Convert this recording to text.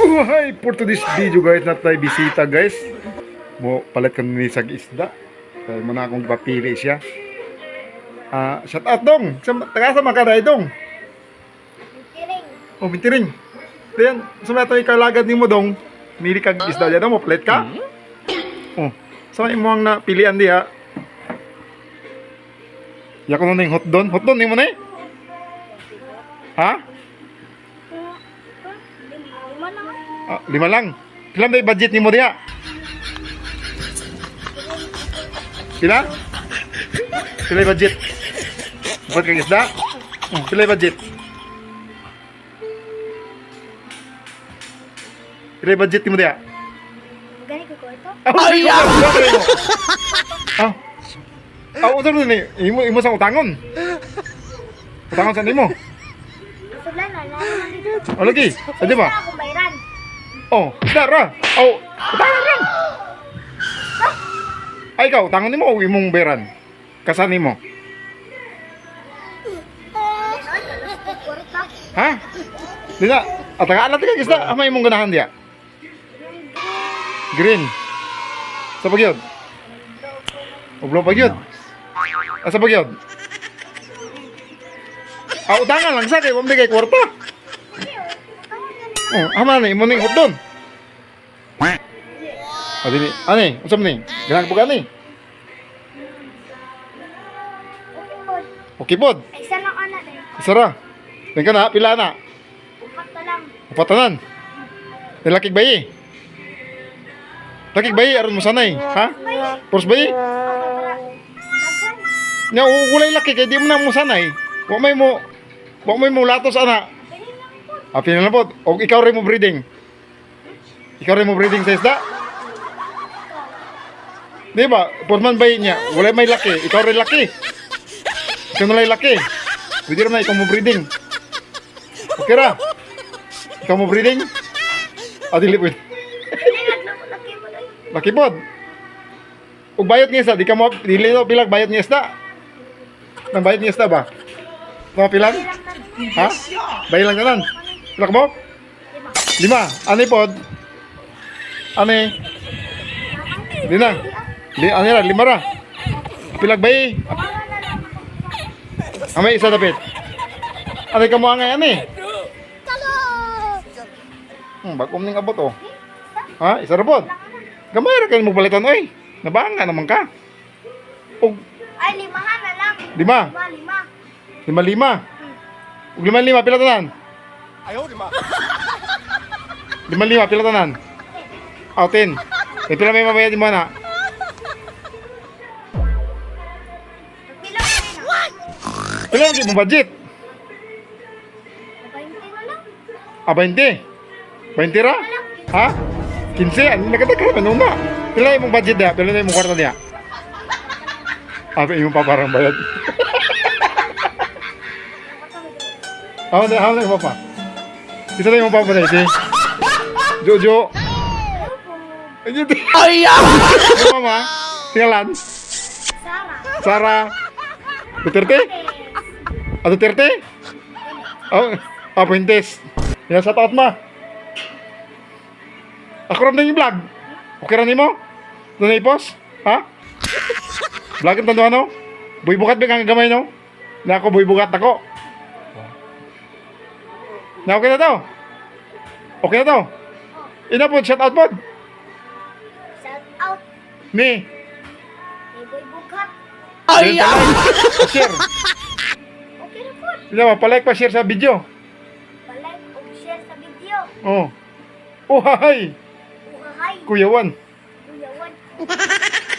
Oh, hi! For today's video guys, na tayo bisita guys. Mo palit ka ni sa isda. Kaya mo na akong papili siya. Ah, shout out dong. Sa taga sa mga dong. Kiring. Oh, bintiring. Then, sa mga tayo kalagad ni mo dong. Mili kag isda dyan mo palit ka. Oh, sa mga imong na pilian diha. Ya ko na yung hot don. Hot don ni mo na eh. Ha? Ah, lima lang. Pila ba yung budget ni mo diha? Pila? Pila budget? Dapat kang isda? Hmm, pila budget? Pila budget ni mo diha? Gani ko kwarto. Ay, ya! Ah. Ah, man ni? Imo imo sa utangon. Utangon sa nimo. Sula na lang. dito. O lagi. Ah, di ba? Ako bayran. Oh, isda ra. Oh, utangon ra. Ay, ikaw, utangon nimo o imong beran? Kasan nimo? Kwarta. Ha? Di na. Atagaan natin kag isda. Ama imong ganahan diya. Green. Sa pagyod. Ublo pagyod. Asa pagyod? Ah, utangan lang sa kay wamdi kay kwarta. Oh, ama na imo ning hotdon. Ah, dili. Ani, unsa ni? Ganang buga ni. Okay po. Okay pod. Isa lang anak eh. Isa ra. Tingka ka na, pila na. Upat lang. Upatanan. Nilakig bayi. Lakig bayi, aron mo sanay. Ha? Puros bayi? Nya ukulay laki kay di mo na mo sanay. Wa may mo wa may mo latos ana. Po. Ah, na po. O ikaw rin mo breeding. Ikaw rin mo breeding sa isda. Di ba? Purman bayi niya. Wala may laki. Ikaw rin laki. Ikaw na laki. Pwede rin na ikaw mo breeding. Okay ra. Ikaw mo breeding. Ah, dili mo laki pod. Ug bayot niya sa di ka mo dili no pilag bayot niya sa. Nang bayot niya sa ba? Mga pilang? Ha? Bayot lang ka mo? Lima. Ani pod? Ani? Di na. Di, ani ra, lima ra. Pilag bay. Amay isa dapit. Ani ka mo angay ani? Hmm, bagom ning abot oh. Ha? Isa ra pod. Gamay ra kayo mo balitan oy. Nabanga naman ka. Og Ay, limahan na lang. lima, Lima, lima. lima lima. Og lima lima pila tanan? Lima lima pila tanan? Outin. Eh pila may mabayad mo na? Pila ang mo budget? 20 na lang. Ah, 20. 20 ra? Ha? 15. Ano nagkatagka man una? Pila yung budget dia? Pila na yung kwarta dia? Ah, yung pa parang bayad. How na how na mo pa? Isa na yung pa pa si Jojo. Ayun. Ay ya. mama? Singalan? Sarah. Sarah. Duterte? Ah, Duterte? Oh, ah, Puentes. Yan sa taot ma. Ako ram na yung vlog. Okay ra nimo? Doon na ipos? Ha? Vlog ang tando ano? Buy bukat ba kang gamay no? Na ako buy bukat ako. Na okay na to? Okay na to? Ina po, shout out po. Shout out. Ni. May boy bukat. Ay, share. Okay na po. Ina mo, palike pa share sa video. Palike o share sa video. Oh. Oh, hi. Uhahay. Kuya Juan. Kuya Juan.